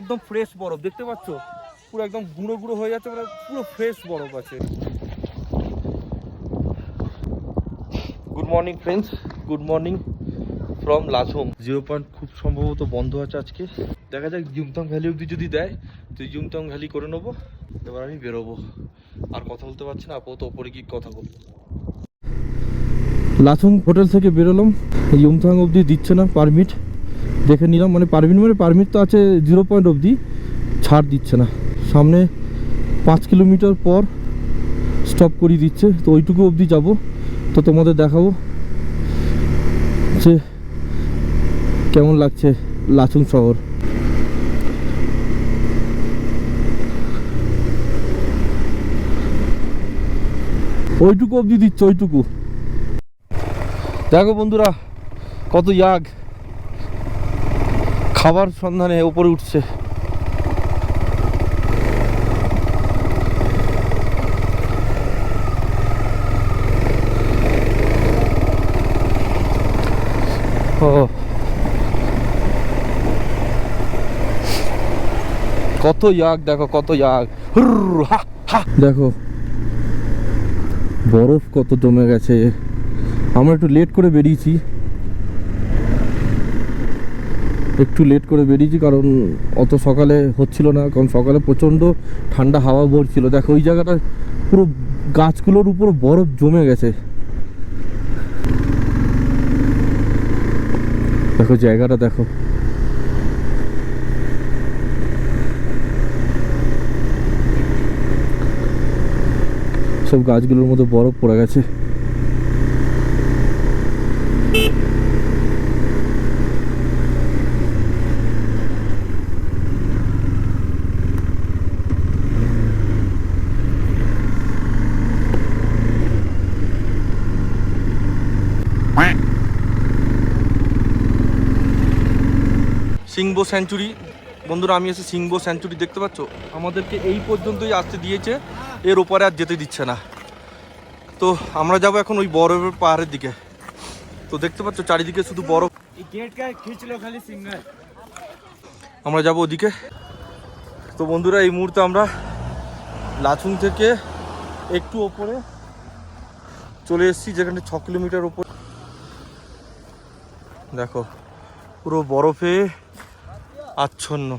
একদম ফ্রেশ বরফ, দেখতে পাচ্ছ? পুরো একদম গুঁড়ো গুঁড়ো হয়ে যাচ্ছে মানে পুরো ফ্রেশ বরফ আছে। Good morning friends good morning from Lachung zero point খুব সম্ভবত বন্ধ আছে আজকে। দেখা যাক জুমতং ভ্যালি অবধি যদি দেয়, তো জুমতং ভ্যালি করে নেব। এবার আমি বেরোবো। আর কথা বলতে পারছি না, আপাতত ওপরে কি কথা বলব। লাচুং হোটেল থেকে বেরোলাম। ইয়ুমথাং অবধি দিচ্ছে না পারমিট দেখে নিলাম মানে পারমিট মানে পারমিট তো আছে জিরো পয়েন্ট অবধি, ছাড় দিচ্ছে না। সামনে পাঁচ কিলোমিটার পর স্টপ করিয়ে দিচ্ছে, তো ওইটুকু অবধি যাব, তো তোমাদের দেখাবো যে কেমন লাগছে লাচুং শহর। ওইটুকু অবধি দিচ্ছে, ওইটুকু। দেখো বন্ধুরা, কত ইয়াগ। খাবার সন্ধানে ওপরে উঠছে। কত ইয়াগ দেখো কত হা। দেখো, বরফ কত জমে গেছে। আমরা একটু লেট করে বেরিয়েছি। একটু লেট করে বেরিয়েছি কারণ অত সকালে হচ্ছিল না, কারণ সকালে প্রচণ্ড ঠান্ডা হাওয়া ভরছিল। দেখো, ওই জায়গাটা পুরো গাছগুলোর উপর বরফ জমে গেছে। দেখো, জায়গাটা দেখো। সব গাছগুলোর মধ্যে বরফ পড়ে গেছে। সিংবো সেঞ্চুরি বন্ধুরা আমি এসে সিংবো সেঞ্চুরি দেখতে পাচ্ছ? আমাদেরকে এই পর্যন্তই আসতে দিয়েছে। এর ওপারে আর যেতে দিচ্ছে না। তো আমরা যাব এখন ওই বরফের পাহাড়ের দিকে। তো দেখতে পাচ্ছ চারিদিকে শুধু বরফ। আমরা যাব ওদিকে। তো বন্ধুরা এই মুহূর্তে আমরা লাচুং থেকে একটু ওপরে চলে এসেছি যেখানে ছ কিলোমিটার ওপর। দেখো পুরো বরফে আচ্ছন্ন।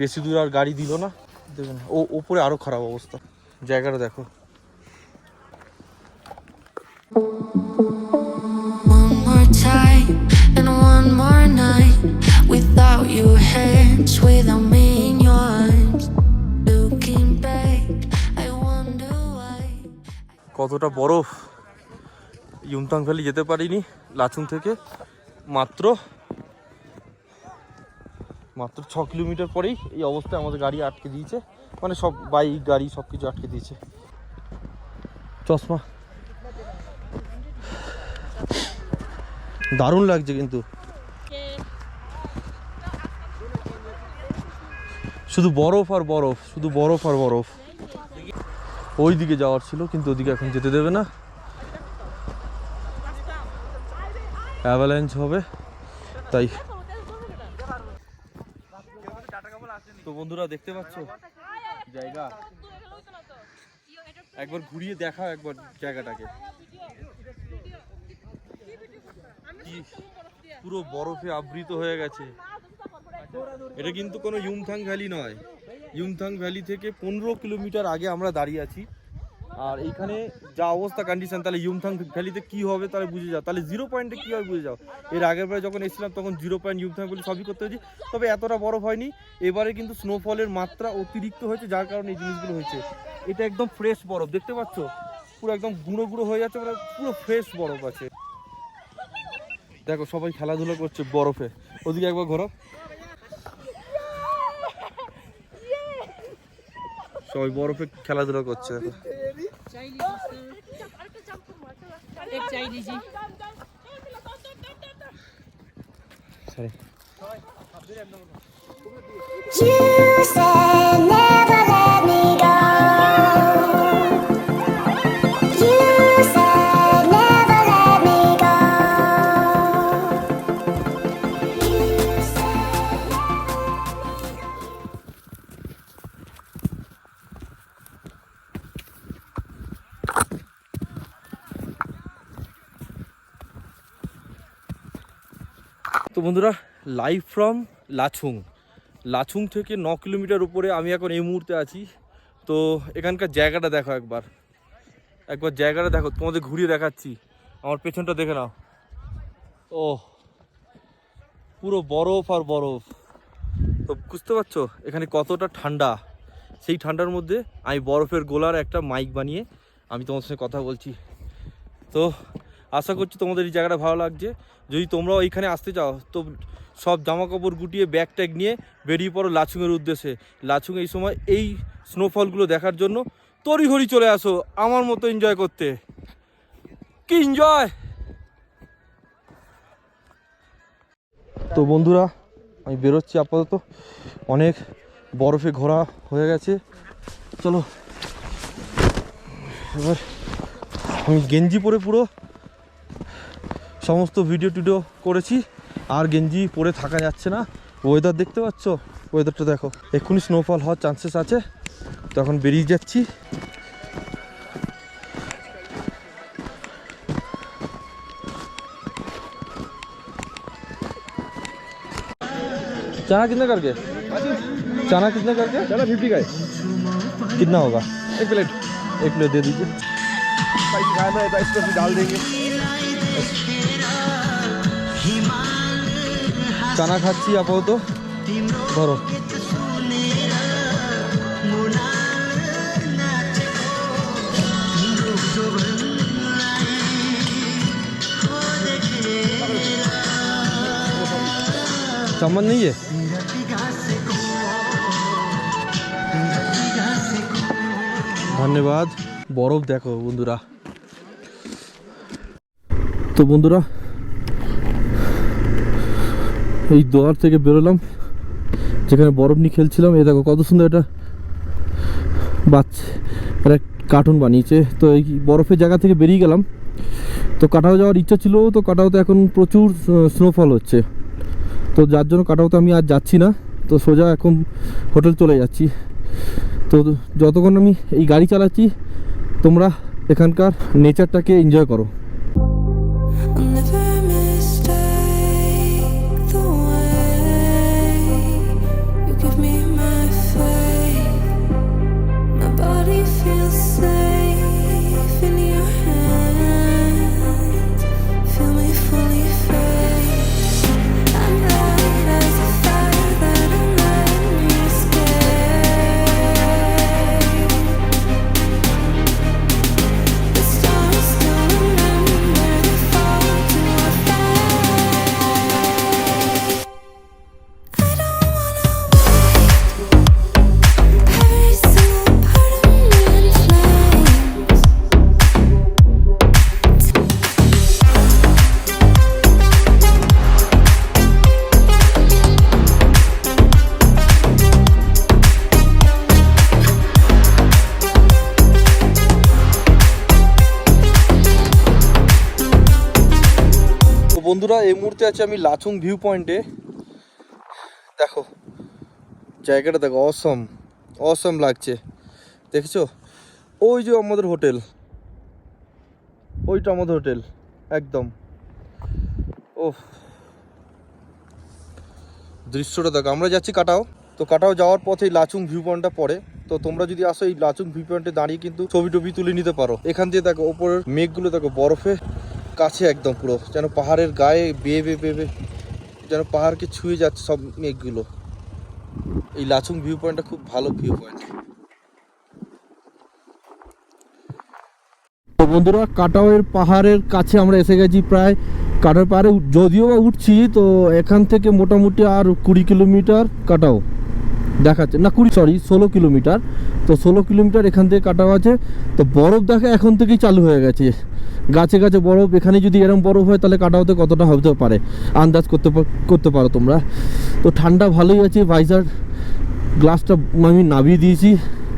বেশি দূর আর গাড়ি দিল না। দেখবেন ও ওপরে আরও খারাপ অবস্থা। জায়গাটা দেখো। কতটা বরফ। ইউমতাং ভ্যালি যেতে পারিনি লাচুং থেকে। মাত্র মাত্র ছ কিলোমিটার পরেই এই অবস্থায় আমাদের গাড়ি আটকে দিয়েছে। মানে সব বাইক, গাড়ি সব কিছু আটকে দিয়েছে। চশমা। দারুণ লাগছে কিন্তু। শুধু বরফ আর বরফ, শুধু বরফ আর বরফ। ওই দিকে যাওয়ার ছিল, কিন্তু ওদিকে এখন যেতে দেবে না। অ্যাভালেন্স হবে, তাই। তো বন্ধুরা দেখতে পাচ্ছ? জায়গা। একবার ঘুরিয়ে দেখা একবার জায়গাটাকে। পুরো বরফে আবৃত হয়ে গেছে। এটা কিন্তু কোনো ইউমথাং ভ্যালি নয়। ইউমথাং ভ্যালি থেকে পনেরো কিলোমিটার আগে আমরা দাঁড়িয়ে আছি। আর এইখানে যা অবস্থা কন্ডিশন তাহলে ইউমথাং ভ্যালিতে কি হবে তাহলে বুঝে যাও। তাহলে জিরো পয়েন্টে কী হবে বুঝে যাও। এর আগের বার যখন এসেছিলাম, তখন জিরো পয়েন্ট ইউমথাং ভ্যালি সবই করতে হয়েছে। তবে এতটা বরফ হয়নি। এবারে কিন্তু স্নোফলের মাত্রা অতিরিক্ত হয়েছে, যার কারণে এই জিনিসগুলো হয়েছে। এটা একদম ফ্রেশ বরফ, দেখতে পাচ্ছ? পুরো একদম গুঁড়ো গুঁড়ো হয়ে যাচ্ছে মানে পুরো ফ্রেশ বরফ আছে। দেখো, সবাই খেলাধুলা করছে বরফে। ওদিকে একবার ঘোরো সবাই বরফে খেলাধুলা করছে, দেখো। চাই দিছি সরি তো বন্ধুরা লাইভ ফ্রম লাছুং। লাছুং থেকে ন কিলোমিটার উপরে আমি এখন এই মুহূর্তে আছি। তো এখানকার জায়গাটা দেখো একবার। একবার জায়গাটা দেখো, তোমাদের ঘুরিয়ে দেখাচ্ছি। আমার পেছনটা দেখে নাও। ও পুরো বরফ আর বরফ। তো বুঝতে পারছ, এখানে কতটা ঠান্ডা। সেই ঠান্ডার মধ্যে আমি বরফের গোলার একটা মাইক বানিয়ে আমি তোমাদের সঙ্গে কথা বলছি। তো আশা করছি তোমাদের এই জায়গাটা ভালো লাগছে। যদি তোমরাও এইখানে আসতে চাও, তো সব জামা কাপড় গুটিয়ে ব্যাগ ট্যাগ নিয়ে বেরিয়ে পড়ো লাচুংয়ের উদ্দেশ্যে। লাচুং এই সময় এই স্নোফলগুলো দেখার জন্য তড়িঘড়ি চলে আসো আমার মতো এনজয় করতে। কি এনজয় তো বন্ধুরা, আমি বেরোচ্ছি আপাতত। অনেক বরফে ঘোরা হয়ে গেছে। চলো, এবার আমি গেঞ্জি পরে পুরো সমস্ত ভিডিও টিডিও করেছি আর গেঞ্জি পরে থাকা যাচ্ছে না ওয়েদার দেখতে পাচ্ছ ওয়েদারটা দেখো এক্ষুনি স্নোফল হওয়ার চান্সেস আছে তখন বেরিয়ে যাচ্ছি चना कितने करके चना कितने करके चलो फिफ्टी का है कितना होगा एक प्लेट एक प्लेट दे दीजिए स्पाइसी खाना है तो इसमें भी डाल देंगे চানা খাচ্ছি আপাতত ধরো चम्मच नहीं है ধন্যবাদ বরফ দেখো বন্ধুরা তো বন্ধুরা এই দোয়ার থেকে বেরোলাম। যেখানে বরফ নিয়ে খেলছিলাম, এই দেখো কত সুন্দর এটা বাচ্চা একটা কার্টুন বানিয়েছে। তো এই বরফের জায়গা থেকে বেরিয়ে গেলাম। তো কাটাও যাওয়ার ইচ্ছা ছিল, তো কাটাওতে এখন প্রচুর স্নোফল হচ্ছে। তো যার জন্য কাটাওতে আমি আর যাচ্ছি না। তো সোজা এখন হোটেল চলে যাচ্ছি। তো যতক্ষণ আমি এই গাড়ি চালাচ্ছি, তোমরা এখানকার নেচারটাকে এনজয় করো। বন্ধুরা, এই মুহূর্তে আছে আমি লাচুং ভিউ পয়েন্টে দেখো, জায়গাটা দেখো অসম অসম লাগছে। দেখছ? ওই যে আমাদের হোটেল। ওইটা আমাদের হোটেল, একদম। ও দৃশ্যটা দেখো, আমরা যাচ্ছি কাটাও। তো কাটাও যাওয়ার পথে লাচুং ভিউ পয়েন্টটা পড়ে। তো তোমরা যদি আসো এই লাচুং ভিউ পয়েন্টে দাঁড়িয়ে কিন্তু ছবি টবি তুলে নিতে পারো। এখান দিয়ে দেখো, ওপরের মেঘগুলো দেখো, বরফে। কাছে একদম পুরো, যেন পাহাড়ের গায়ে বেয়ে বেয়ে বেয়ে যেন পাহাড়কে ছুঁয়ে যাচ্ছে সব মেঘগুলো। এই লাচুং ভিউ পয়েন্টটা খুব ভালো ভিউ পয়েন্ট তো বন্ধুরা, কাটাওয়ের পাহাড়ের কাছে আমরা এসে গেছি প্রায় কাটার পাহাড়ে, যদিও বা উঠছি, তো এখান থেকে মোটামুটি আর কুড়ি কিলোমিটার কাটাও। দেখাচ্ছে। না, কুড়ি সরি ষোলো কিলোমিটার। তো ষোলো কিলোমিটার এখান থেকে কাটাও আছে তো বরফ দেখা এখন থেকেই চালু হয়ে গেছে। গাছে গাছে বরফ, এখানে যদি এরকম বরফ হয় তাহলে কাটা হতে কতটা হতে পারে? আন্দাজ করতে করতে পারো তোমরা। তো ঠান্ডা ভালোই আছে, ভাইজার। গ্লাসটা আমি নামিয়ে দিয়েছি।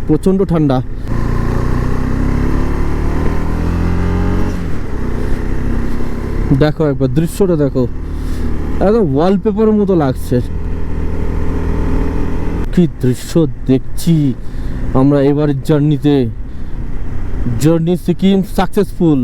প্রচণ্ড ঠান্ডা। দেখো একবার, দৃশ্যটা দেখো। একদম ওয়ালপেপারের মতো লাগছে। কি দৃশ্য দেখছি। আমরা এবারের জার্নিতে জার্নি সিকিম সাকসেসফুল